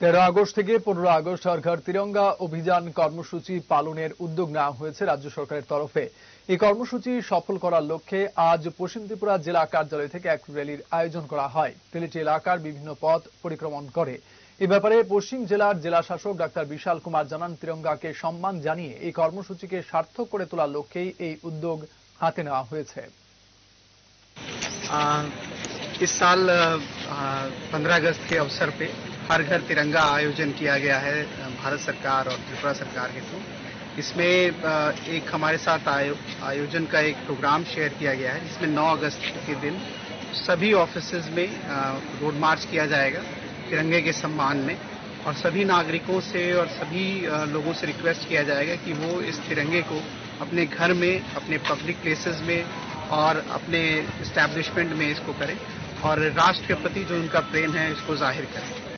তেরো আগস্ট থেকে পনেরো আগস্ট হর ঘর তিরঙ্গা অভিযান কর্মসূচি পালনের উদ্যোগ নেওয়া হয়েছে রাজ্য সরকারের তরফে এই কর্মসূচি সফল করার লক্ষ্যে আজ পশ্চিম ত্রিপুরা জেলা কার্যালয় থেকে এক র্যালির আয়োজন করা হয় র্যালিটি এলাকার বিভিন্ন পথ পরিক্রমণ করে এ ব্যাপারে পশ্চিম জেলার জেলা শাসক ডাক্তার বিশাল কুমার জানান তিরঙ্গাকে সম্মান জানিয়ে এই কর্মসূচিকে সার্থক করে তোলার লক্ষ্যেই এই উদ্যোগ হাতে নেওয়া হয়েছে आ, इस साल पंद्रह अगस्त के अवसर पे हर घर तिरंगा आयोजन किया गया है भारत सरकार और त्रिपुरा सरकार के थ्रू। इसमें एक हमारे साथ आयो, आयोजन का एक प्रोग्राम शेयर किया गया है जिसमें 9 अगस्त के दिन सभी ऑफिसेज में रोड मार्च किया जाएगा तिरंगे के सम्मान में। और सभी नागरिकों से और सभी लोगों से रिक्वेस्ट किया जाएगा कि वो इस तिरंगे को अपने घर में अपने पब्लिक प्लेसेस में और अपने इस्टेब्लिशमेंट में इसको करें और राष्ट्र के प्रति जो उनका प्रेम है इसको ज़ाहिर करें।